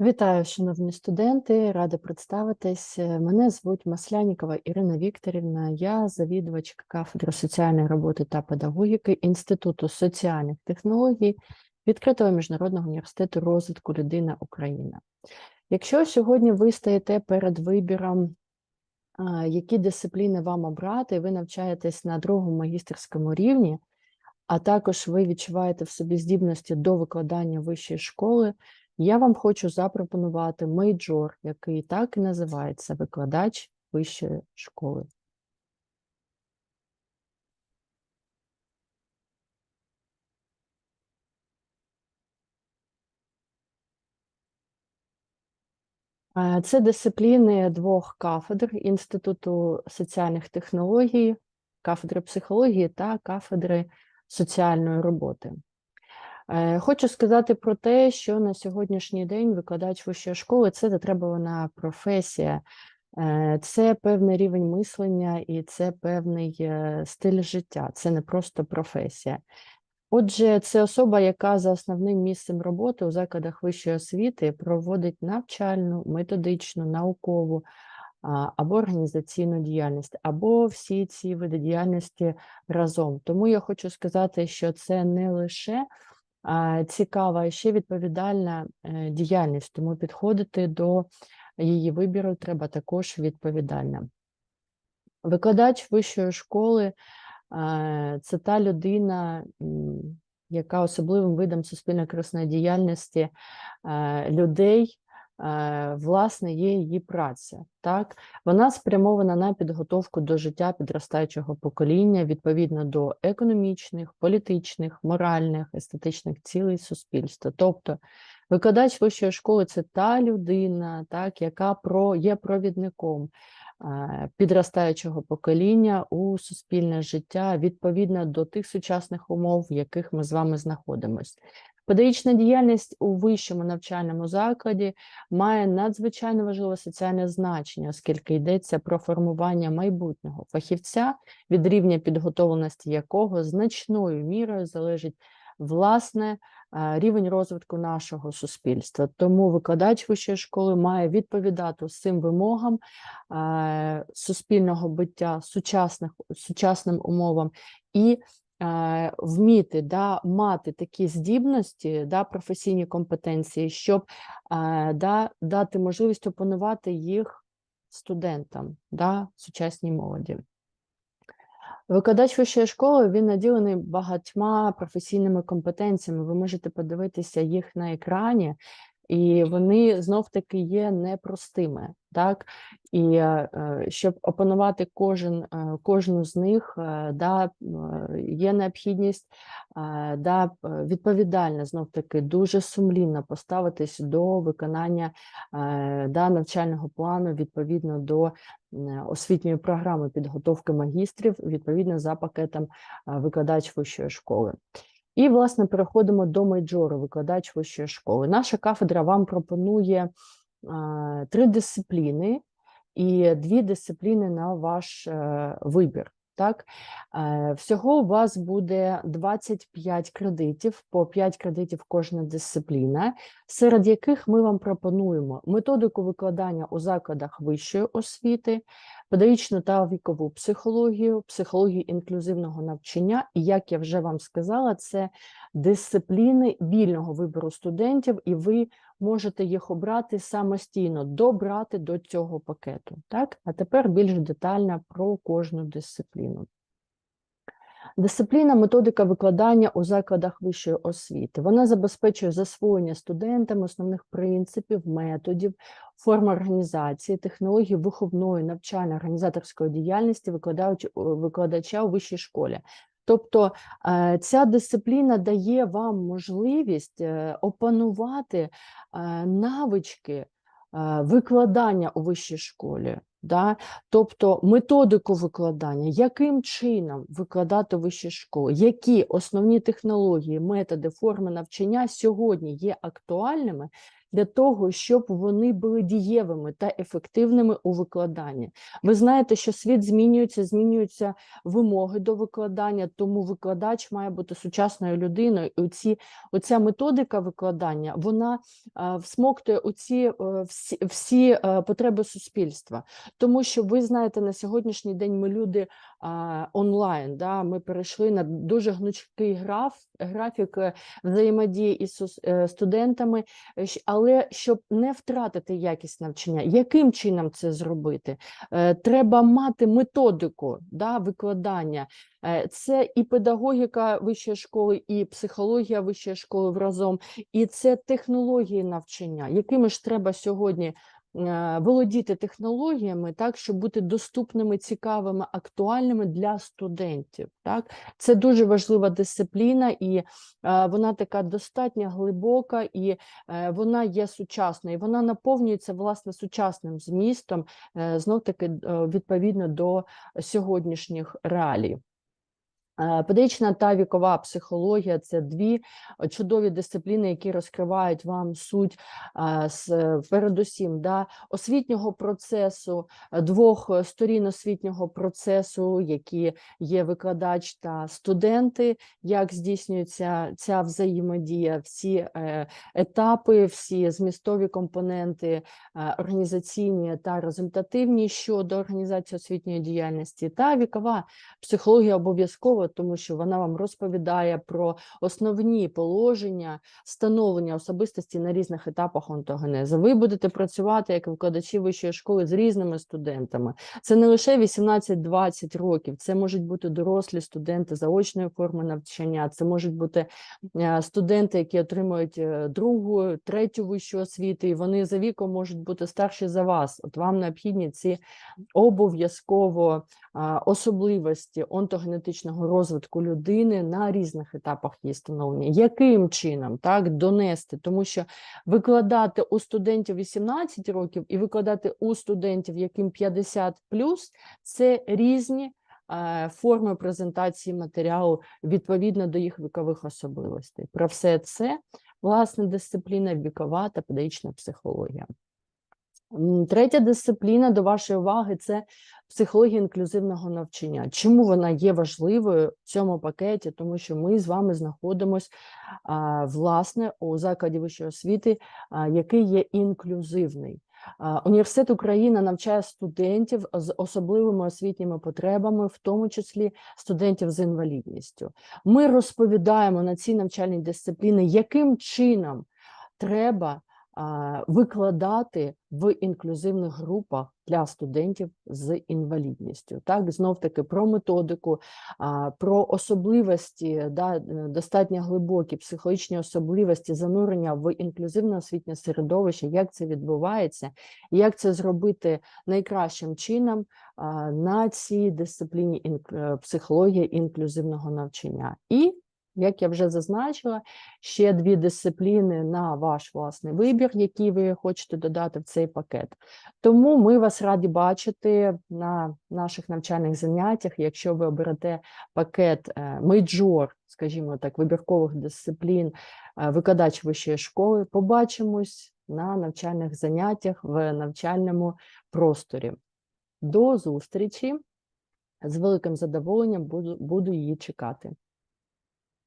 Вітаю, шановні студенти, рада представитись. Е, Мене звуть Маслянікова Ірина Вікторівна. Я завідувачка кафедри соціальної роботи та педагогіки Інституту соціальних технологій відкритого міжнародного університету розвитку людина Україна. Якщо сьогодні ви стоїте перед вибіром, які дисципліни вам обрати, ви навчаєтесь на другому магістерському рівні, а також ви відчуваєте в собі здібності до викладання вищої школи, я вам хочу запропонувати мейджор, який так і називається викладач вищої школи. Це дисципліни двох кафедр Інституту соціальних технологій, кафедри психології та кафедри соціальної роботи. Е, Хочу сказати про те, що на сьогоднішній день викладач вищої школи це затребувана професія, Е, це певний рівень мислення і це певний е, стиль життя, це не просто професія. Отже, це особа, яка за основним місцем роботи у закладах вищої освіти проводить навчальну, методичну, наукову або організаційну діяльність, або всі ці види діяльності разом. Тому я хочу сказати, що це не лише цікава, і ще відповідальна е, діяльність, тому підходити до її вибіру треба також відповідально. Викладач вищої школи це та людина, яка особливим видом суспільно-корисної діяльності е, людей, власне, є її праця. Так? Вона спрямована на підготовку до життя підростаючого покоління відповідно до економічних, політичних, моральних, естетичних цілей суспільства. Тобто викладач вищої школи це та людина, так, яка про, є провідником е, підростаючого покоління у суспільне життя відповідно до тих сучасних умов, в яких ми з вами знаходимося. Педагогічна діяльність у вищому навчальному закладі має надзвичайно важливе соціальне значення, оскільки йдеться про формування майбутнього фахівця, від рівня підготовленості якого значною мірою залежить власне е, рівень розвитку нашого суспільства. Тому викладач вищої школи має відповідати цим вимогам е, суспільного биття, сучасних, сучасним умовам і вміти да, мати такі здібності, да, професійні компетенції, щоб е, да, дати можливість опанувати їх студентам, да, сучасній молоді. Викладач вищої школи він наділений багатьма професійними компетенціями. Ви можете подивитися їх на екрані, і вони знов-таки є непростими. Так? І е, е, щоб опанувати кожен, е, кожну з них, да, є необхідність да, відповідально знов-таки дуже сумлінно поставитись до виконання да, навчального плану відповідно до освітньої програми підготовки магістрів, відповідно за пакетом викладач вищої школи. І, власне, переходимо до майджору, викладач вищої школи. Наша кафедра вам пропонує три дисципліни і дві дисципліни на ваш е, вибір. Так? Е, Всього у вас буде 25 кредитів, по 5 кредитів кожна дисципліна, серед яких ми вам пропонуємо методику викладання у закладах вищої освіти, педагогічну та вікову психологію, психологію інклюзивного навчання. І як я вже вам сказала, це дисципліни вільного вибору студентів, і ви можете їх обрати самостійно, добрати до цього пакету. Так? А тепер більш детально про кожну дисципліну. Дисципліна методика викладання у закладах вищої освіти. Вона забезпечує засвоєння студентами основних принципів, методів, форм організації, технологій виховної навчально-організаторської діяльності викладач- викладача у вищій школі. Тобто е, ця дисципліна дає вам можливість е, опанувати е, навички викладання у вищій школі. Да? Тобто методику викладання, яким чином викладати в вищій школі, які основні технології, методи, форми навчання сьогодні є актуальними для того, щоб вони були дієвими та ефективними у викладанні. Ви знаєте, що світ змінюється, змінюються вимоги до викладання, тому викладач має бути сучасною людиною. І оці, оця методика викладання вона всмоктує оці е, всі, всі е, потреби суспільства. Тому що ви знаєте, на сьогоднішній день ми люди онлайн. Да? Ми перейшли на дуже гнучкий граф, графік е, взаємодії із е, студентами, але щоб не втратити якість навчання, яким чином це зробити? Е, Треба мати методику да, викладання. Це і педагогіка вищої школи, і психологія вищої школи разом, і це технології навчання, якими ж треба сьогодні володіти технологіями, так, щоб бути доступними, цікавими, актуальними для студентів. Так? Це дуже важлива дисципліна, і е, вона така достатньо глибока, і е, вона є сучасною. Вона наповнюється власне сучасним змістом, е, знов таки е, відповідно до сьогоднішніх реалій. Е, Педагогічна та вікова психологія це дві е, чудові дисципліни, які розкривають вам суть е, передусім да, освітнього процесу, двох сторін освітнього процесу, які є викладач та студенти, як здійснюється ця взаємодія, всі етапи, всі змістові компоненти, організаційні та результативні щодо організації освітньої діяльності, та вікова психологія обов'язково, тому що вона вам розповідає про основні положення становлення особистості на різних етапах онтогенезу. Ви будете працювати як викладачі вищої школи з різними студентами. Це не лише 18-20 років, це можуть бути дорослі студенти заочної форми навчання, це можуть бути е, студенти, які отримують е, другу, третю вищу освіту, і вони за віком можуть бути старші за вас. От вам необхідні ці обов'язково особливості онтогенетичного розвитку людини на різних етапах її становлення. Яким чином так донести? Тому що викладати у студентів 18 років і викладати у студентів, яким 50 це різні. е, Форми презентації матеріалу відповідно до їх вікових особливостей. Про все це власне дисципліна вікова та педагогічна психологія. Третя дисципліна до вашої уваги це психологія інклюзивного навчання. Чому вона є важливою в цьому пакеті? Тому що ми з вами знаходимося власне у закладі вищої освіти, який є інклюзивний. Університет Україна навчає студентів з особливими освітніми потребами, в тому числі студентів з інвалідністю. Ми розповідаємо на цій навчальній дисципліні, яким чином треба викладати в інклюзивних групах для студентів з інвалідністю. Так, знов таки про методику, про особливості, да, е, достатньо глибокі психологічні особливості занурення в інклюзивне освітнє середовище, як це відбувається, як це зробити найкращим чином на цій дисципліні е, психології інклюзивного навчання. І як я вже зазначила, ще дві дисципліни на ваш власний вибір, які ви хочете додати в цей пакет. Тому ми вас раді бачити на наших навчальних заняттях. Якщо ви оберете пакет е, мейджор, скажімо так, вибіркових дисциплін, е, викладач вищої школи, побачимось на навчальних заняттях в навчальному просторі. До зустрічі! З великим задоволенням буду, буду її чекати.